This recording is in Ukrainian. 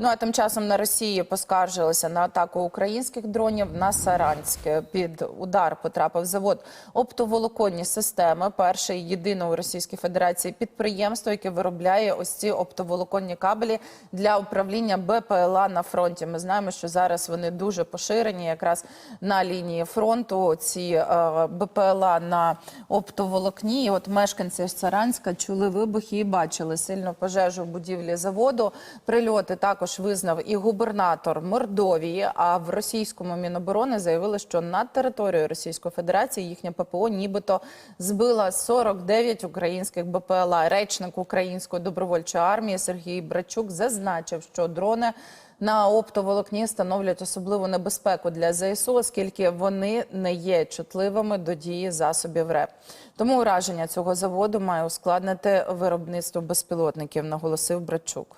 Ну а тим часом на Росії поскаржилися на атаку українських дронів на Саранське. Під удар потрапив завод оптоволоконні системи. Перше і єдине у Російській Федерації підприємство, яке виробляє ось ці оптоволоконні кабелі для управління БПЛА на фронті. Ми знаємо, що зараз вони дуже поширені, якраз на лінії фронту. Ці е, БПЛА на оптоволокні. І от мешканці Саранська чули вибухи і бачили сильну пожежу в будівлі заводу. Прильоти також визнав і губернатор Мордовії. А в російському міноборони заявили, що над територією Російської Федерації їхня ППО нібито збила 49 українських БПЛА. Речник української добровольчої армії Сергій Брачук зазначив, що дрони. На оптоволокні становлять особливу небезпеку для ЗСУ, оскільки вони не є чутливими до дії засобів РЕП. Тому ураження цього заводу має ускладнити виробництво безпілотників, наголосив Брачук.